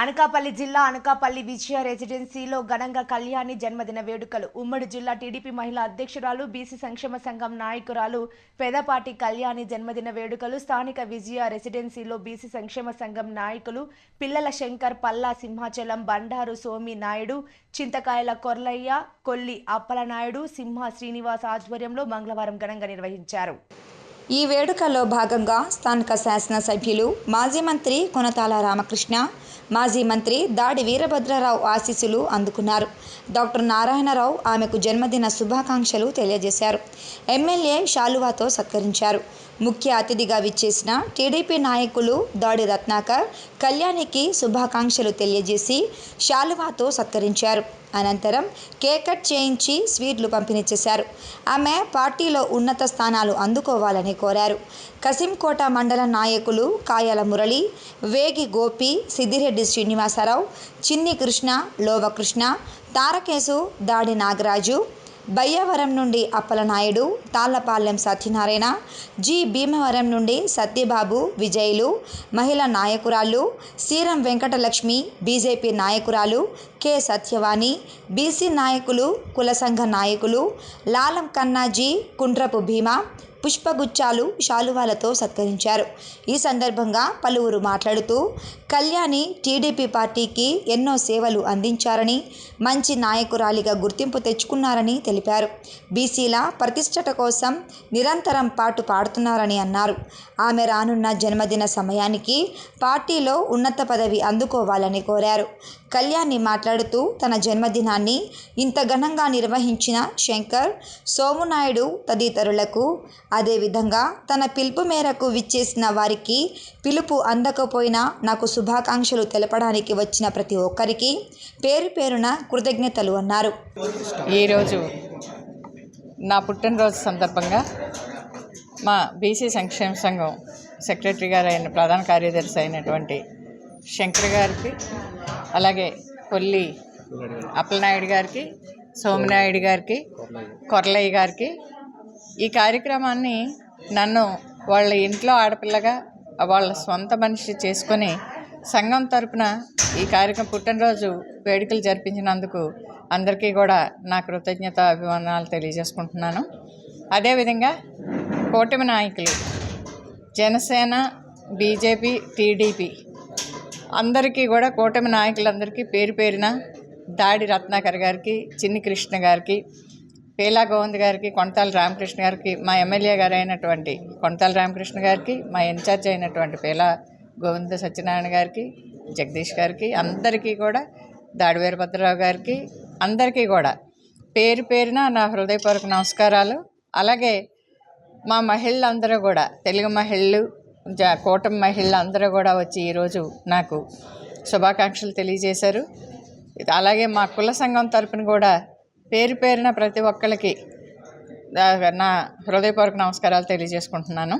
అనకాపల్లి జిల్లా అనకాపల్లి విజయ రెసిడెన్సీలో ఘనంగా కళ్యాణి జన్మదిన వేడుకలు. ఉమ్మడి జిల్లా టీడీపీ మహిళా అధ్యక్షురాలు బీసీ సంక్షేమ సంఘం నాయకురాలు పెదపాటి కళ్యాణి జన్మదిన వేడుకలు స్థానిక విజయ రెసిడెన్సీలో బీసీ సంక్షేమ సంఘం నాయకులు పిల్లల శంకర్ పల్లా సింహాచలం బండారు సోమి నాయుడు చింతకాయల కొర్లయ్య కొల్లి అప్పలనాయుడు సింహ శ్రీనివాస్ ఆధ్వర్యంలో మంగళవారం ఘనంగా నిర్వహించారు. ఈ వేడుకల్లో భాగంగా స్థానిక శాసనసభ్యులు మాజీ మంత్రి కొనతాల రామకృష్ణ మాజీ మంత్రి దాడి వీరభద్రరావు ఆశీస్సులు అందుకున్నారు. డాక్టర్ నారాయణరావు ఆమెకు జన్మదిన శుభాకాంక్షలు తెలియజేశారు. ఎమ్మెల్యే శాలువాతో సత్కరించారు. ముఖ్య అతిథిగా విచ్చేసిన టీడీపీ నాయకులు దాడి రత్నాకర్ కళ్యాణికి శుభాకాంక్షలు తెలియజేసి శాలువాతో సత్కరించారు. అనంతరం కేక్ కట్ చేయించి స్వీట్లు పంపిణీ చేశారు. ఆమె పార్టీలో ఉన్నత స్థానాలు అందుకోవాలని కోరారు. కసింకోట మండల నాయకులు కాయల మురళి వేగి గోపి సిద్దిరెడ్డి శ్రీనివాసరావు చిన్ని కృష్ణ లోవకృష్ణ తారకేశు దాడి నాగరాజు బయ్యవరం నుండి అప్పలనాయుడు తాళ్ళపాలెం సత్యనారాయణ జి. భీమవరం నుండి సత్యబాబు విజయులు మహిళా నాయకురాలు శ్రీరం వెంకటలక్ష్మి బీజేపీ నాయకురాలు కె. సత్యవాణి బీసీ నాయకులు కుల సంఘ నాయకులు లాలం కన్నాజీ కుండ్రపు భీమా పుష్పగుచ్చాలు శాలువాలతో సత్కరించారు. ఈ సందర్భంగా పలువురు మాట్లాడుతూ కళ్యాణి టీడీపీ పార్టీకి ఎన్నో సేవలు అందించారని మంచి నాయకురాలిగా గుర్తింపు తెచ్చుకున్నారని తెలిపారు. బీసీల ప్రతిష్టట కోసం నిరంతరం పాటు పాడుతున్నారని అన్నారు. ఆమె రానున్న జన్మదిన సమయానికి పార్టీలో ఉన్నత పదవి అందుకోవాలని కోరారు. కళ్యాణి మాట్లాడుతూ తన జన్మదినాన్ని ఇంత ఘనంగా నిర్వహించిన శంకర్ సోమునాయుడు తదితరులకు అదేవిధంగా తన పిలుపు మేరకు విచ్చేసిన వారికి పిలుపు అందకపోయినా నాకు శుభాకాంక్షలు తెలపడానికి వచ్చిన ప్రతి ఒక్కరికి పేరు పేరున కృతజ్ఞతలు అన్నారు. ఈరోజు నా పుట్టినరోజు సందర్భంగా మా బీసీ సంక్షేమ సంఘం సెక్రటరీ గారు అయిన ప్రధాన కార్యదర్శి అయినటువంటి శంకర్ గారికి అలాగే కొల్లి అప్పలనాయుడు గారికి సోమనాయుడు గారికి కొర్లయ్య గారికి ఈ కార్యక్రమాన్ని నన్ను వాళ్ళ ఇంట్లో ఆడపిల్లగా వాళ్ళ సొంత మనిషి చేసుకొని సంఘం తరపున ఈ కార్యక్రమం పుట్టినరోజు వేడుకలు జరిపించినందుకు అందరికీ కూడా నా కృతజ్ఞత అభిమానాలు తెలియజేసుకుంటున్నాను. అదేవిధంగా కూటమి నాయకులు జనసేన బీజేపీ టీడీపీ అందరికీ కూడా కూటమి నాయకులందరికీ పేరు పేరిన దాడి రత్నాకర్ గారికి చిన్ని కృష్ణ గారికి పేలా గోవింద్ గారికి కొంతాల రామకృష్ణ గారికి మా ఎమ్మెల్యే గారు అయినటువంటి రామకృష్ణ గారికి మా ఇన్ఛార్జ్ అయినటువంటి పేలా గోవింద సత్యనారాయణ గారికి జగదీష్ గారికి అందరికీ కూడా దాడి వీరభద్రరావు గారికి అందరికీ కూడా పేరు పేరున నా హృదయపూర్వక నమస్కారాలు. అలాగే మా మహిళలందరూ కూడా తెలుగు మహిళలు జ కూటమి మహిళలు అందరూ కూడా వచ్చి ఈరోజు నాకు శుభాకాంక్షలు తెలియజేశారు. అలాగే మా కుల సంఘం తరపున కూడా పేరు పేరున ప్రతి ఒక్కరికి నా హృదయపూర్వక నమస్కారాలు తెలియజేసుకుంటున్నాను.